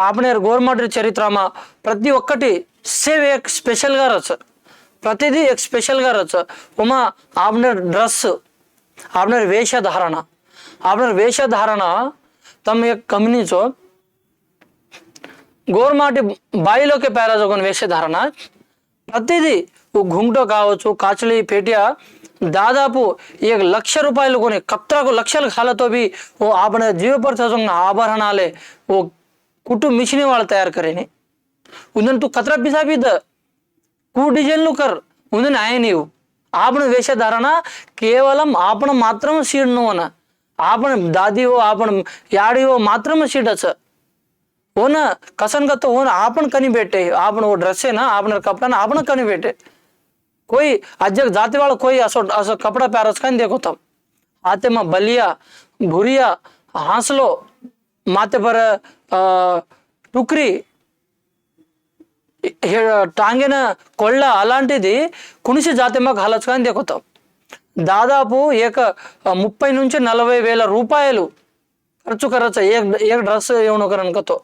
ఆపనేరు గోరుమాటూరి చరిత్రమా ప్రతి ఒక్కటి సేవ్ స్పెషల్గా రాస్తారు ప్రతిదీ స్పెషల్గా రాస్తారు ఉమా ఆపనేరు డ్రెస్ ఆపనేరు వేషధారణ. ఆపనేరు వేషధారణ తమ గమనించో. గోరుమాటి బాయిలోకి పేరాజోకొని వేషధారణ. ప్రతిదీ ఘుంగ్టో కావచ్చు కాచలి పేటియా దాదాపు ఈ లక్ష రూపాయలు కొని కత్రకు లక్షల కాలతో ఓ ఆభరణ జీవపరిచోంగా ఆభరణాలే ఓ कुटुंब मिशनी वाला तयार करेने उन्हें तू कचरा पिसा भी द कू डिझाईन नु कर उन्हें आहे ನೀವು आपण वेशधारण కేవలం आपण మాత్రం సీడ్ न आपण दादी हो आपण याडी हो मात्र सीडच हो ना कसन का तो हो ना आपण कनी भेटे आपण वो ड्रेस है ना आपण कपड़ा ना आपण कनी भेटे कोई अजग जाते वाला कोई माथे पर अ, टुकरी हे టాంగిన కొళ్ళ అలాంటిది కునిసి జాతిమా ఘాలచ్చుకొని దిక్కుతాం దాదాపు ఏక ముప్పై నుంచి నలభై వేల రూపాయలు ఖర్చు ఖర్చు ఏ एक ड्रेस येऊन करण तो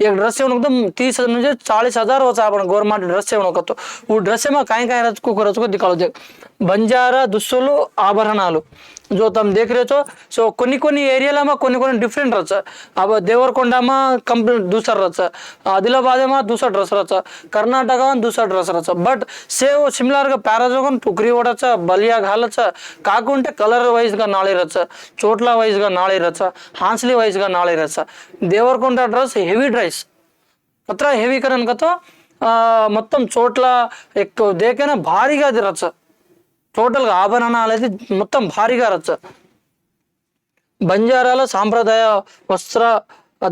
एक ड्रेस येऊन तो तीस म्हणजे चाळीस हजार होता आपण गव्हर्नमेंट ड्रेस येऊन करतो ऊ ड्रेस में काय काय रचको रचको दिखालो दे బంజారా దుస్తులు ఆభరణాలు जो તમે દેખ રહ્યો છો સો કોની કોની એરિયામાં કોની કોની ડિફરન્ટ રહેશે अब દેવરકોંડામાં કમ્પ્લીટ દૂસર રહેશે આદિલાબાદમાં દૂસર ડ્રેસ રહેશે કર્ણાટકમાં દૂસર ડ્રેસ રહેશે બટ సేవ్ సిమిలర్గా పారాజోగన్ టుక్రీ ఓడచ్చ బలియా ఘాలచ్చ కాకుంటే కలర్ వైజ్గా నాళే రచ్చ చోట్ల వైజ్గా నాళే రచ్చ హాన్స్లీ వైజ్గా నాళే రచ్చ దేవరకొండ డ్రెస్ హెవీ డ్రైస్ అత్ర హెవీ కరన్ కతో మొత్తం చోట్ల ఎక్కువ దేకైనా భారీగా అది రచ్చ టోటల్గా ఆభరణాలు అయితే మొత్తం భారీగా రచ్చ. బంజారాల సాంప్రదాయ వస్త్ర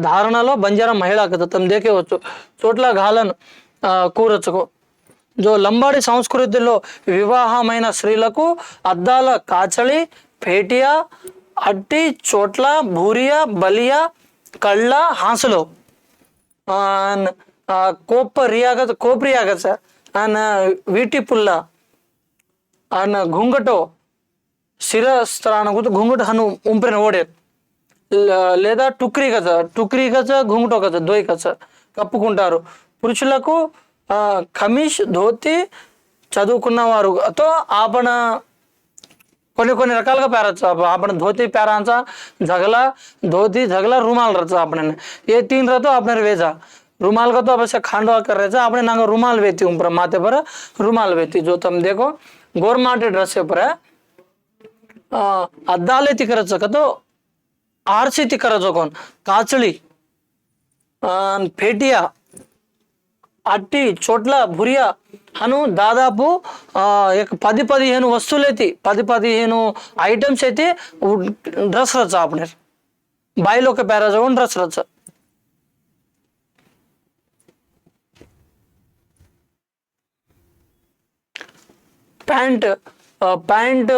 ధారణలో బంజారా మహిళా కథ తమ దేకేవచ్చు చోట్ల గాలను కూరచ్చుకో. జో లంబాడి సంస్కృతిలో వివాహమైన స్త్రీలకు అద్దాల కాచలి పేటియా అట్టి చోట్ల భూరియా బలియా కళ్ళ హాసులు. కోప రియాగత కోపరియాగత అండ్ వీటి పుల్ల. ఆయన ఘుంగటో శిరస్త్రాన ఘుంగట హను ఉంపిన ఓడే. లేదా టుక్రీ కథ టుక్రీ కథ ఘుంగటో కథ ద్వై కథ కప్పుకుంటారు. పురుషులకు కమిష్ ధోతి చదువుకున్న వారుతో ఆపణ కొన్ని కొన్ని రకాలుగా పేరచ్చు. ఆపణ ధోతి పేరాంచ జగల ధోతి జగల రుమాల్ రచ ఆపణ ఏ తీన్ రతో ఆపణ వేజా. रुमाल का तो अवश्य खांडवा कर रहे थे आपने ना रुमाल वेती उम्र माथे पर रुमाल वेती जो तुम देखो ಗೋರ್ಮಾಂಟ್ పేపర్ అద్దాలే ತಿಕ್ಕರ ಜಗತ್ತು ఆర్సి ತಿಕ್ಕರ ಜೋಕೋನ್ ಕಾಚಳಿ పేటియా అట్టి చోట్ల భురియా అను దాదాపు పది పదిహేను వస్తువులు అయితే పది పదిహేను ఐటమ్స్ అయితే డ్రెస్ రచ్చ ఆపడారు బాయిలో ఒక పేరాజోన్ డ్రెస్ రచ్చ ప్యాంట్ ప్యాంట్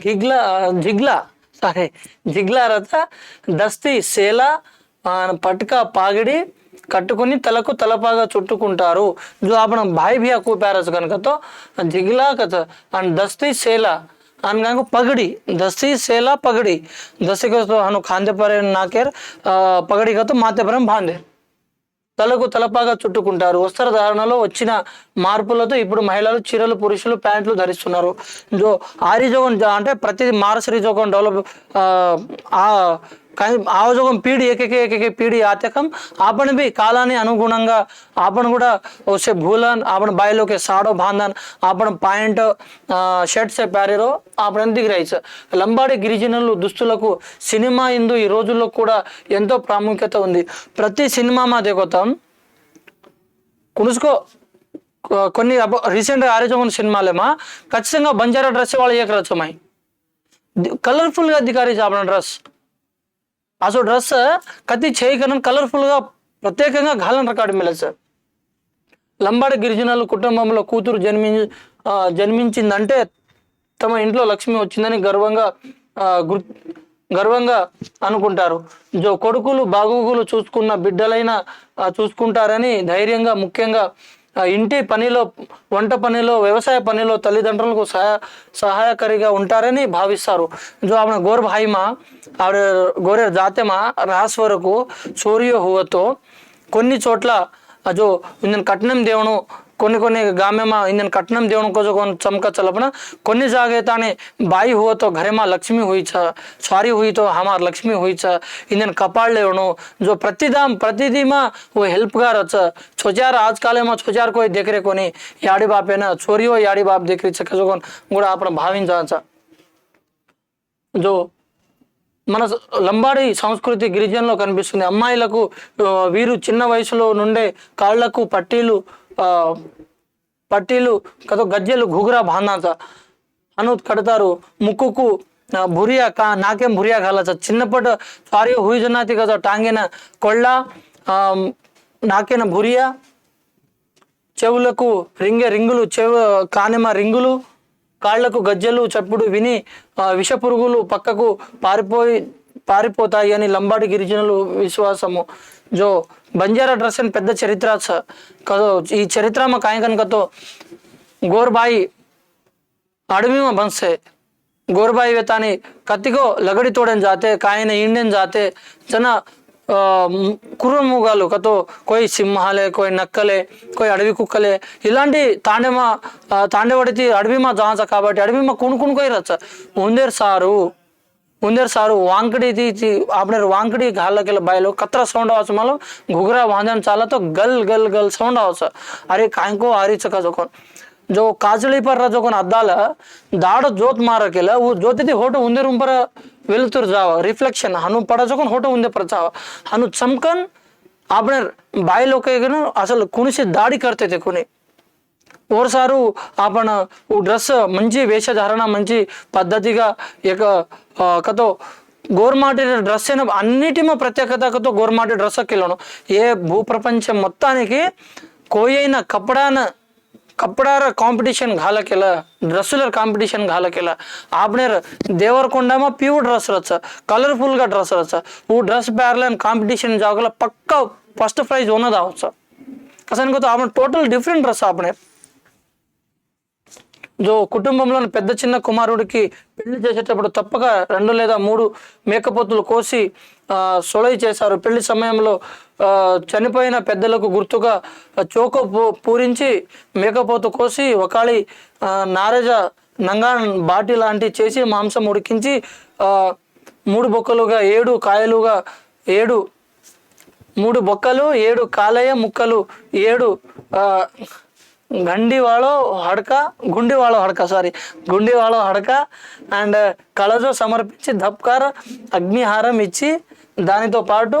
గిగ్లా జిగ్లా సారీ జిగ్లా రత దస్తి శేల పట్క పాగిడి కట్టుకుని తలకు తలపాగా చుట్టుకుంటారు. जो आपण भाई भी को प्यारस కనుక జిగ్లా కథ అండ్ దస్తి శేల అనగాకు పగడి దస్తి శేల పగడి దస్తి కథ అను ఖాందే నాకేర్ పగడి కథ మాతేపరం భాందేర్ తలకు తలపాగా చుట్టుకుంటారు. వస్త్రధారణలో వచ్చిన మార్పులతో ఇప్పుడు మహిళలు చీరలు పురుషులు ప్యాంట్లు ధరిస్తున్నారు. జో ఆరిజోగం అంటే ప్రతిదీ మారసరిజోగం డెవలప్ ఆ ఆవజోగం పీడి ఏకైక ఏకైక పీడి ఆత్యకం आपण भी కాలాన్ని అనుగుణంగా आपण కూడా उसे भूलन आपण बायलोके साडो बांधन आपण పాయింట్ షర్ట్ సే ప్యారీరో आपण ఎందుకు రాయచ్చు లంబాడి గిరిజనులు దుస్తులకు సినిమా ఇందు ఈ రోజుల్లో కూడా ఎంతో ప్రాముఖ్యత ఉంది ప్రతి సినిమా మా దేకోతాం కునుసుకో కొ- కొన్ని రీసెంట్గా ఆరేజోగన్ సినిమాలేమా ఖచ్చితంగా బంజారా డ్రెస్ వాళ్ళు ఏకరచ్చమాయి కలర్ఫుల్గా దిగారి చాపన డ్రెస్ అసలు డ్రెస్ కత్తి చేయకనం కలర్ఫుల్గా ప్రత్యేకంగా గాలం రికార్డు మిలదు సార్ లంబాడి గిరిజనుల కుటుంబంలో కూతురు జన్మి జన్మించిందంటే తమ ఇంట్లో లక్ష్మి వచ్చిందని గర్వంగా గుర్ గర్వంగా అనుకుంటారు. జో కొడుకులు బాగోగులు చూసుకున్న బిడ్డలైన చూసుకుంటారని ధైర్యంగా ముఖ్యంగా ఇంటి పనిలో వంట పనిలో వ్యవసాయ పనిలో తల్లిదండ్రులకు సహాయ సహాయకరిగా ఉంటారని భావిస్తారు. జో ఆమె గోర్ భాయిమా ఆవిడ గోరే జాతెమ రాస్ వరకు సూర్య హువతో కొన్ని చోట్ల జో కట్నం దేవును కొన్ని కొన్ని గామ్యమా ఇందు కట్నం దేవుని కోసం కొన్ని చమక చలపన కొన్ని జాగ్రత్త బాయి హోతో ఘరిమా లక్ష్మీ హుయిచ సారీ హుయితో హమా లక్ష్మీ హుయిచ ఇందని కపాళ్ళేవును జో ప్రతిదాం ప్రతిదీమా ఓ హెల్ప్గా రచ చొచారు ఆజకాలేమో చొచారు కోయి దగ్గరే కొని యాడి బాపేనా చోరియో యాడి బాప్ దగ్గరి చక్కజుకొని కూడా అప్పుడు భావించవచ్చ జో మన లంబాడి సంస్కృతి గిరిజనలో కనిపిస్తుంది. అమ్మాయిలకు వీరు చిన్న వయసులో నుండే కాళ్ళకు పట్టీలు పట్టీలు కదో గజ్జలు ఘుగురా ಬಾಂಧಾಂತ అను కడతారు. ముక్కుకు భురియా కా నాకేం భురియా కాల చిన్నప్పటి సారీ హుయిజనాతి కదా టాంగిన కొళ్ళ నాకేన భురియా చెవులకు రింగే రింగులు చెవు కానెమ రింగులు కాళ్ళకు గజ్జలు చప్పుడు విని విషపురుగులు పక్కకు పారిపోయి పారిపోతాయి అని లంబాడి గిరిజనులు విశ్వాసము. జో బంజారా డ్రస్ అని పెద్ద చరిత్ర ఈ చరిత్ర మా కాయ కనుకతో గోర్బాయి అడవిమ బంసే గోర్బాయి వేతాని కత్తిగో లగడి తోడని జాతే కాయన ఇండియన్ జాతే జన కుర్రమూగాలు కతో కోయి సింహాలే కోయి నక్కలే కోయి అడవి కుక్కలే. ఇలాంటి తాండేమా అడవి మా జాన్స కాబట్టి అడవిమా కొనుక్కుని కోయి రచ్చ. ఉందేరు సారు. ઉંદર સારું વાંકડીથી આપણે વાંકડી હાલકેલા બાયલો કતરા સૌંડ આવશે મતલબ ઘૂઘરા વાંધણ ચાલે તો ગલ ગલ ગલ સૌંડ આવશે అరే કાંકો હારી ચકાચકો જો કાજળી પર જોકોન అద్దాల దాడ జోత్ మారకెల జోతిది హోటో ఉందర్ ఉంపర వెలుతురు జావ రిఫ్లెక్షన్ హను పడ జోకొన్ హోటో ఉందే పర జావ హను చమకన్ આપણે બાય લોકો અસલ કુણી દાડી કરતી હતી કુણી और सारू आपण ड्रेस మంచి వేషధారణ మంచి పద్ధతిగా ఇక కతో గోర్మాటి డ్రెస్ అయిన అన్నిటిమో ప్రత్యేకతతో గోర్మాటి డ్రెస్ కిలోను ఏ భూప్రపంచం మొత్తానికి కోయైన కపడాన కప్పడార కాంపిటీషన్ ఘాలకెల డ్రెస్సులర్ కాంపిటీషన్ ఘాలకెల ఆపనేర్ దేవరకొండమా ప్యూర్ డ్రెస్ రచ్చ కలర్ఫుల్గా డ్రెస్ రచ్చ. ఊ డ్రెస్ బ్యార్లైన్ కాంపిటీషన్ జాగల పక్క ఫస్ట్ ప్రైజ్ ఉన్నదావచ్చు. అసలు ఆపణ టోటల్ డిఫరెంట్ డ్రెస్ ఆపనేర్. జో కుటుంబంలోని పెద్ద చిన్న కుమారుడికి పెళ్ళి చేసేటప్పుడు తప్పక రెండు లేదా మూడు మేకపోతులు కోసి ఆ, సొలై చేశారు. పెళ్ళి సమయంలో చనిపోయిన పెద్దలకు గుర్తుగా చోకో పూ- పూరించి మేకపోతు కోసి ఒకళి నారేజ నంగా బాటి లాంటి చేసి మాంసం ఉడికించి ఆ, మూడు బొక్కలుగా ఏడు కాయలుగా ఏడు మూడు బొక్కలు ఏడు కాలేయ ముక్కలు ఏడు ಗಂಡಿವಾಳೋ ಹಡಕ హడక సారీ గుండి గుండివాళో హడక అండ్ కళజో సమర్పించి ధప్కార్ అగ్నిహారం ఇచ్చి దానితో పాటు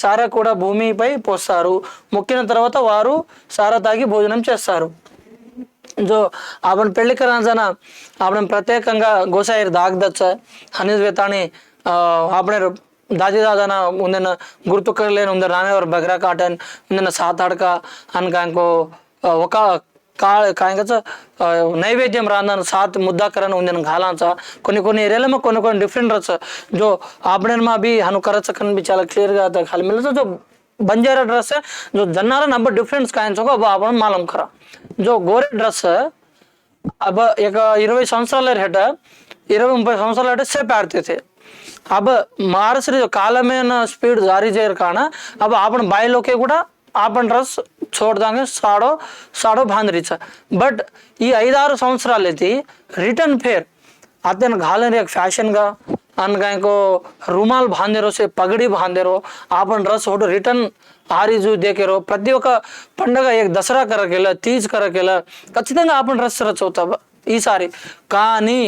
సారా కూడా భూమిపై పోస్తారు. మొక్కిన తర్వాత వారు సారా తాగి భోజనం చేస్తారు. జో ఆవిడ పెళ్ళి కరాజన ఆవిడ ప్రత్యేకంగా గోసాయి దాగ్దచ్చ హనిజ్వేతాని ఆవిడ దాదాదాదన ఉందన్న గుర్తుకలేని ఉంది రామేవర్ బగ్రా కాటన్ ఉందన్న సాతాడక అనక ఇంకో ఒక का कायकाचं नैवेद्यम राहणं सात मुद्दा करणं उंजन घालांचा कोणी कोणी एरियाला कोणी कोणी डिफरेंट रच जो आबणेनमा बी हनुकराचं कन बी चाला क्लियर गा खाली मिळतं जो बंजारा ड्रेस है जो जन्नारा नंबर डिफरेंस कायन सो अब आपण मालूम करा जो गोरे ड्रेस अब एक ఇరవై సంవత్సరాల రేట ఇరవై ముప్పై సంవత్సరాల రేట సేపు ఆడితే అబ్ మార్స్ కాలమైన స్పీడ్ జారీ చేయరు కాన అబ్ ఆపణ బాయిలోకే కూడా ఆపణ డ్రెస్ చూడడానికి సాడో సాడో భాంద్రీచ బట్ ఈ ఐదారు సంవత్సరాలైతే రిటర్న్ ఫేర్. అతను గాలని ఫ్యాషన్గా అనగా ఇంకో రుమాల్ బాందేరో సే పగడి బాందేరో ఆపన్ డ్రెస్ ఒకటి రిటర్న్ ఆరిజు దేకేరో ప్రతి ఒక్క పండగ దసరా కరకెలా తీజ్ కరకెలా ఖచ్చితంగా ఆపన్ డ్రెస్ రచవుతా ఈసారి. కానీ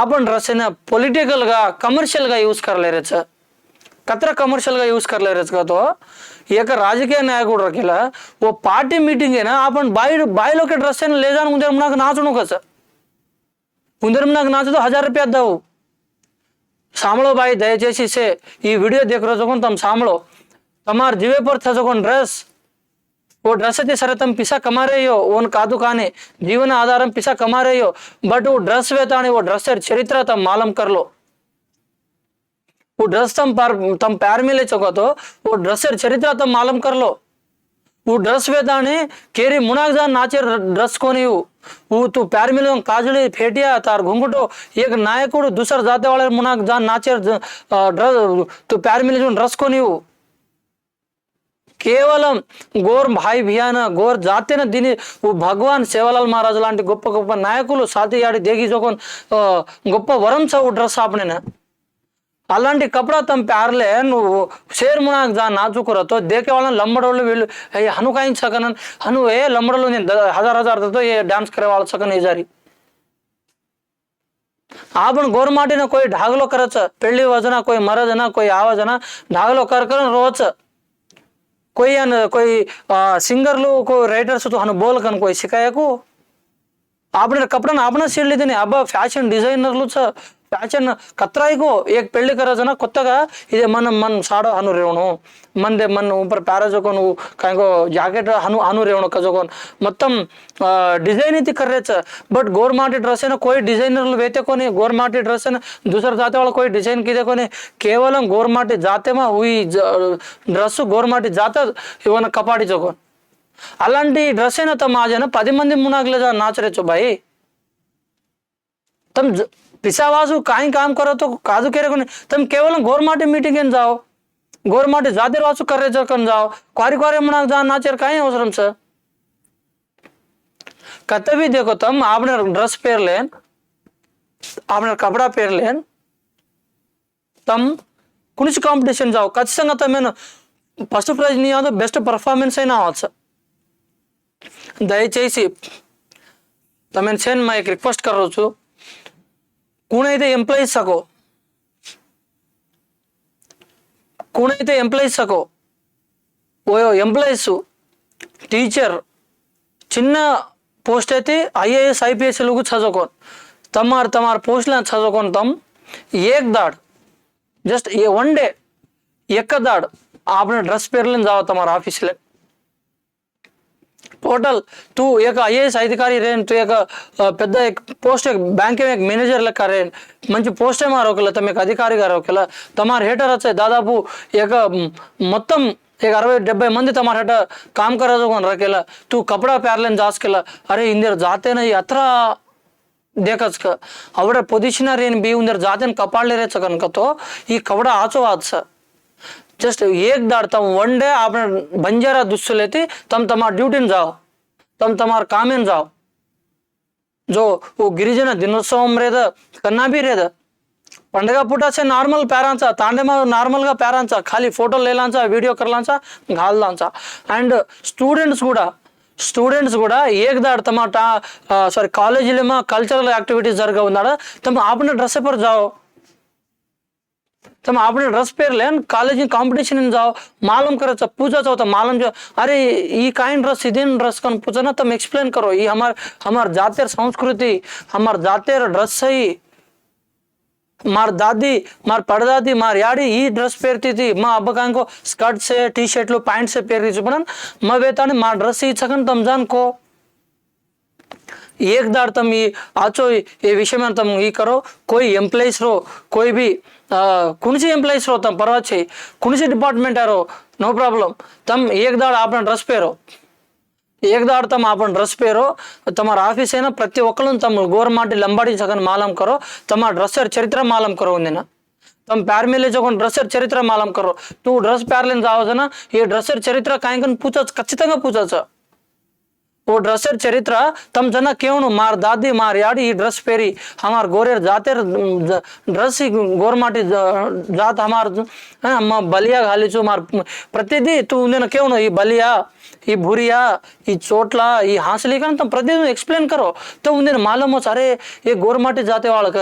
ఆపన్ డ్రెస్ అయినా పొలిటికల్గా కమర్షియల్గా యూస్ కరలేరు సార్ कतरा कमर्शियल का यूज़ कर ले रहे इसका तो एक राजकीय नायक रखेला वो पार्टी मीटिंग है ना अपन बाई बाई लोग के ड्रेस से ले जान उधर मना नाचणो कसं उधर मना नाच तो हजार रुपया సామలో బాయి దయచేసి సే ఈ వీడియో దిగరోజుకొని తమ సామలో. తమారు దివే చదువుకొని డ్రెస్. ఓ డ్రెస్ అయితే సరే తమ పిసా కమారేయో ఓన్ కాదు కానీ జీవన ఆధారం పిసా కమారేయో. బట్ ఓ డ్రెస్ వేతాని ఓ డ్రెస్ చరిత్ర తమ మాలం కర్లో. वो ड्रेस तम पार तम पैर में ले चुका तो वो ड्रेस चरित्र तम मालूम कर लो वो ड्रेस वे दाने केरी मुनागदान नाचे ड्रेस को नहीं वो तो पैर में काजले फेटिया तार घुंघटो एक नायक दूसर जाते वाले मुनागदान नाचे ड्रेस तो पैर में ड्रेस को नहीं కేవలం గోర్ భాయ్ భియాన గోర్ జాతేన దీని భగవాన్ సేవలాల్ మహారాజు లాంటి గొప్ప గొప్ప నాయకులు సాతియాడి దేగి జోకన్ గొప్ప వరం చౌ డ్రెస్ ఆపనేనా అలాంటి కపడా తమ పేర్లే నువ్వు షేర్ మునాకు జా నాచుకురతో దేకే వాళ్ళని లంబడోళ్ళు వీళ్ళు ఏ హనుకాయించకన హను ఏ లంబడోళ్ళు నేను హజార్ హజార్తో ఏ డాన్స్ కరే వాళ్ళ సకన్ ఏ జారి. આપણ ગોર માટીનો કોઈ ઢાગલો કરે છે కోయి વજના કોઈ મરજના કોઈ આવજના ઢાગલો కొయ్యి કર રોચ કોઈ કોઈ రైటర్స్తో అను బోల్ కను કોઈ શિકાયకు આપણે કપડાને ఆపణ સીડ લીધી ને આબા ફેશન ప్యాచన్ ಕತ್ರಾಯಿಗೂ ಏಕ್ పెళ్ళి ಕರೋಜನ కొత్తగా ಇದೆ మనం మన సాడ అను రేవును మందే మన ऊपर ಪ್ಯಾರ ಜೋಕೋನು ಕಾಯ್ಗೋ ಜಾಕೆಟ್ అను ಹನು ರೇವಣು ಕಜೋಕೋನ್ మొత్తం డిజైన్ ఇది కర్రేచ్. బట్ గోర్మాటి డ్రెస్ అయినా కోయి డిజైనర్లు వేతేకొని గోర్మాటి డ్రెస్ అయినా దూసర జాతి వాళ్ళు కోయి డిజైన్ కిదేకొని కేవలం గోర్మాటి జాతేమా ఈ డ్రెస్ గోర్మాటి జాత ఇవన్న కపాటిచోకో అలాంటి డ్రెస్ అయినా తమ ఆజన పది మంది మునాగ్లజా నాచరేచ్చు బాయి తమ पिसावास काई काम करो तो काजू केरे कोने तुम केवल गोरमाटे मीटिंग जाओ गोरमाटे जाते वासु करे जकन जाओ क्वारी क्वारी मना जा नाचेर काई अवसरम सर कत भी देखो तुम आपने ड्रेस पहन लेन आपने कपड़ा पहन लेन తమ్ కునిచి కాంపిటీషన్ జావు ఖచ్చితంగా తమేను ఫస్ట్ ప్రైజ్ నీ కాదు బెస్ట్ పర్ఫార్మెన్స్ అయినా అవచ్చు దయచేసి తమేను సేన్ మా రిక్వెస్ట్ కరవచ్చు कुणाही అయితే एम्प्लॉईज सको कुणाही ते ఎంప్లాయీస్ సకో ఓయో ఎంప్లాయీస్ టీచర్ చిన్న పోస్ట్ అయితే ఐఏఎస్ ఐపీఎస్లకు చదువుకోను. తమారు తమారు పోస్టులను తమ్. ఏక్ దాడ్. జస్ట్ ఏ వన్ డే ఎక్క దాడ్ ఆపిన డ్రెస్ పేర్లను చదువుతాం ఆఫీసులే. టోటల్ టూ ఏక ఐఏఎస్ అధికారి రేన్ టూ ఏక పెద్ద పోస్ట్ బ్యాంక్ మేనేజర్ లెక్క రేన్ మంచి పోస్టే మారొకల తమ అధికారి గారు ఒకల తమారు హేటర్ వచ్చే దాదాపు ఏక మొత్తం एक अरवे डेबई मंदिर तुम्हारे हट काम करा जो कौन रखेला तू कपड़ा पैरलेन जास केला अरे इंदर जाते नहीं अतरा देखच का अवड़ पोजिशनर बी उंदर जाते कपाड़ ले रहे कनक तो ये कपड़ा आचो आच सा జస్ట్ ఏక్ దాడ తమ వన్ డే आपने బంజారా दुस्सू తమ తమ డ్యూటీని ड्यूटी में जाओ तम तुम्हारा జో में గిరిజన దినోత్సవం రేద కన్నా బి రేద. పండగ పూట సే నార్మల్ పేరాంచా తాండేమా నార్మల్గా పేరాంచా ఖాళీ ఫోటోలు లేలాంచా వీడియో కర్లాంచా గాల్లాంచా అండ్ స్టూడెంట్స్ కూడా స్టూడెంట్స్ కూడా ఏక్ దాడ్ తమ సారీ కాలేజీలేమో కల్చరల్ యాక్టివిటీస్ జరగ ఉన్నాడా తమ ఆపిన డ్రెస్ ఎప్పుడు జావు. तर मग आपण ड्रेस पेरले कालेजीन कॉम्पिटिशन जाव मालूम करायचं पूजा होतं मालूम जो अरे ई काय ड्रेस दिन रस कन पूजा ना तुम एक्सप्लेन करो ई हमार हमार जातेर संस्कृति हमार जाते ड्रेस सही मार दादी मार पड़दादी मार याड़ी ई ड्रेस पेरती थी मा अब को स्कर्ट से टी शर्ट लो पैंट से पेरी चुपन मैं बेता ने मार ड्रेस ही छकन तम जान को एक दार तुम ये आचो ये विषय में तम ये करो कोई एम्प्लॉइज रो कोई भी ಕುಣಿಸಿ ಎಂಪ್ಲಾಯೀಸ್ರೋ ತಮ್ಮ ಪರವಾಚಿ ಕುಣಿಸಿ ಡಿಪಾರ್ಟ್ಮೆಂಟ್ ಯಾರೋ ನೋ ಪ್ರಾಬ್లం ತಮ್ಮ ಏಕದಾಡ್ ಆಪಣ డ్రెస్ ಪೇರು ఏకదాడు తమ ఆపడం డ్రెస్ పేరు. తమ ఆఫీస్ అయినా ప్రతి ఒక్కరు తమ గోరమాటి లంబాడి సగన్ మాలం కరో. తమ డ్రెస్ చరిత్ర మాలం కరో ఉంది తమ ప్యార్ మేలే డ్రెస్ చరిత్ర మాలం కరో. నువ్వు డ్రెస్ ప్యార్లేని రావదన ఈ డ్రెస్ చరిత్ర కాయంకని పూచొచ్చు ఖచ్చితంగా పూచొచ్చు. ಓ ಡ್ರೆಸ್ಸರ್ ಚರಿತ್ರ ತಮ್ಮ ಜನ ಕೇವನು ಮಾರ್ ದಾದಿ ಮಾರ್ ಯಾಡಿ ಈ ಡ್ರೆಸ್ ಪೇರಿ ಹಮಾರ್ ಗೋರೇರ್ ಜಾತೆರ್ ಡ್ರೆಸ್ ಗೋರ್ ಮಾಟಿ ಜಾತ್ ಹಮಾರ್ ಬಲಿಯಾಗ ಹಾಲಿಸು ಮಾರ್ ಪ್ರತಿದಿ ತು ಉಂದಿನ ಕೇವನು ಈ ಬಲಿಯಾ ಈ भूरिया ಈ चोटला ಈ हांसली का तुम प्रतिदिन एक्सप्लेन करो तो उन्हें मालूम हो अरे ये गोरमाटी जाते वाळक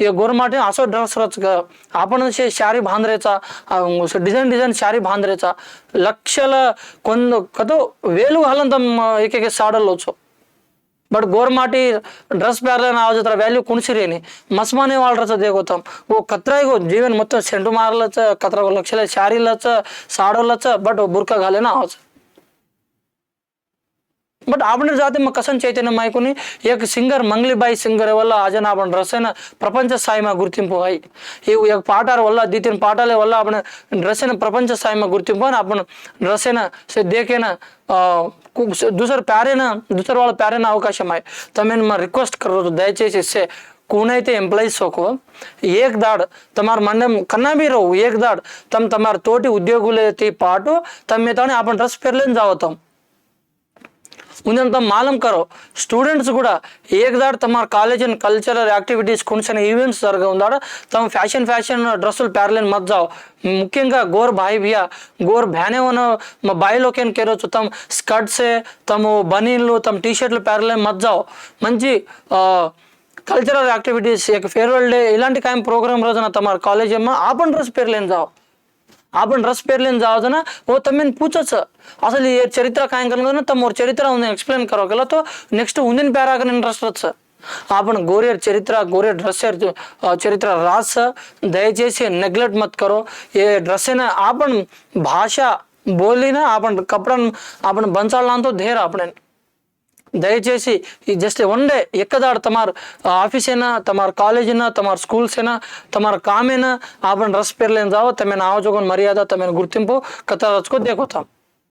ये गोरमाटी असो ड्रेस रच ग आपण शे शारी भांदरेचा डिझाईन डिझाईन शारी भांदरेचा लक्षला कोण कतो वेलू घालून तम एक एक साडलो छो बट गोरमाटी ड्रेस प्यारले आवाज तर व्हॅल्यू कोणशी रेनी मस्माने वाळराचं देख होतं वो कतरा गो जीवन मत सेंटू मारलंच कतरा गो ಬಟ್ ಆಭರಣ ಜಾತಿ ಕಸನ್ ಚೈತನ್ಯ ಮಾಯಕುನಿ ಏಕ ಸಿಂಗರ್ ಮಂಗ್ಲಿಬಾಯಿ ಸಿಂಗರ್ ವಲ್ಲ ಆಜನ ಆಭರಣ ರಸನ ಪ್ರಪಂಚ ಸಾಯಮ ಗುರ್ತಿಂಪು ಆಯ್ ಇವು ಏಕ ಪಾಟಾರ ವಲ್ಲ ದೀತಿನ ಪಾಟಾಲೆ ವಲ್ಲ ಆಭರಣ ರಸನ ಪ್ರಪಂಚ ಸಾಯಮ ಗುರ್ತಿಂಪು ಆಭರಣ ರಸನ ದೇಖೇನ దూసర ప్యారైన దూసర వాళ్ళ ప్యారైన అవకాశం అయ్యి తమను మా రిక్వెస్ట్ కరోదు దయచేసి ఇస్తే కూనైతే ఎంప్లాయీస్ ఒక ఏక్ దాడ్ తమారు మండం కన్నా మీరు ఏక్ దాడ్ తమ తమారు తోటి ఉద్యోగులతో పాటు తమ మిగతా ఆపణ డ్రెస్ పెర్లేని జావుతాం ముందంతా మాలం కరో. స్టూడెంట్స్ కూడా ಕೂಡ తమ కాలేజ్ అండ్ కల్చరల్ యాక్టివిటీస్ కొనుసిన ఈవెంట్స్ జరగ ఉందాడ తమ ఫ్యాషన్ ఫ్యాషన్ డ్రెస్సులు ప్యారలేని మత్ ముఖ్యంగా గోర్ బాయ్ బియా గోర్ బ్యానే ఉన్న బాయిలోకేన్ కేరొచ్చు తమ స్కర్ట్సే తమ బనీన్లు తమ టీషర్ట్లు ప్యారలేని మత్ మంచి కల్చరల్ యాక్టివిటీస్ ఫేర్వెల్ డే ఇలాంటి కాయం ప్రోగ్రామ్ రోజున తమ కాలేజ్ ఏమో ఆపన్ డ్రెస్ పేర్లేని జావు. आपण रस पेरलेन जावचो ना हो तमेन पूछच అసలు ఈ చరిత్ర కాయంకరంలోనే తమ చరిత్ర ఉంది ఎక్స్ప్లెయిన్ కరోకెళ్ళతో నెక్స్ట్ ఉందిన పేరాక ఇంట్రెస్ట్ వచ్చా આપણ ગોરેર ચરિત્ર ગોરેર દ્રશ્ય ચરિત્ર રાસ દયચેસી નેગ્લેક્ટ મત કરો એ દ્રશ્યને આપણ ભાષા બોલીને આપણ કપડાં આપણ બંચાડલાંતો ધેર આપણે దయచేసి జస్ట్ వన్ డే ఎక్కదాడు తమారు ఆఫీస్ అయినా తమారు కాలేజ్ అయినా తమరు స్కూల్స్ అయినా తమరు కామైనా ఆపడం డ్రెస్ పేర్లేని తావో తమ ఆవజోగం మర్యాద తమ గుర్తింపు కథ రచుకో దేకుతాం.